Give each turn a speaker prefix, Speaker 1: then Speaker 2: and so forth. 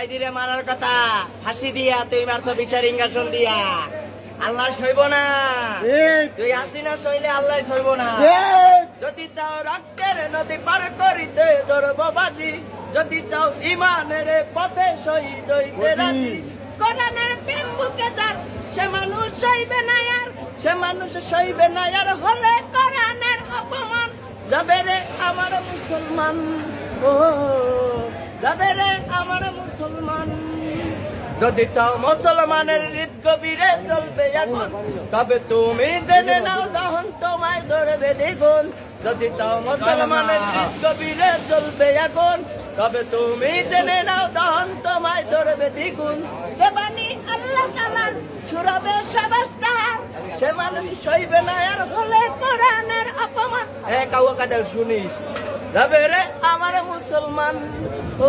Speaker 1: সাইদিরে মারার কথা। ফাঁসি দিয়া তুই মারতো বিচার ইঙ্গাসন দিয়া। আল্লাহ সইব না। তুই হাসিনা সইলে আল্লাহ সইব না। যদি চাও রক্তের নদী পার করিতে ধরব বাজি যদি চাও ইমানের পথে শহীদ হইতে রাজি কোরআনের প্রেম বুকে সে মানুষ সইবে না আর সে মানুষ সইবে না আর হলে কোরআনের অপমান। যাবে রে আমার মুসলমান ও যাবে রে আমার মুসলমান। যদি চাও মুসলমানের হৃদ গভীরে চলবে এখন তবে তুমি জেনে নাও তখন তোমায় ধরবে দ্বিগুণ। যদি চাও মুসলমানের হৃদ গভীরে চলবে এখন তবে তুমি জেনে নাও তখন তোমায় ধরবে দ্বিগুণ। দেবানি আল্লাহ তালার সুরবে সবাস্তার সে মানুষ সইবে না আর হলে কোরআনের অপমান। হ্যাঁ কাউ কাদের শুনিস। যাবে রে আমার মুসলমান ও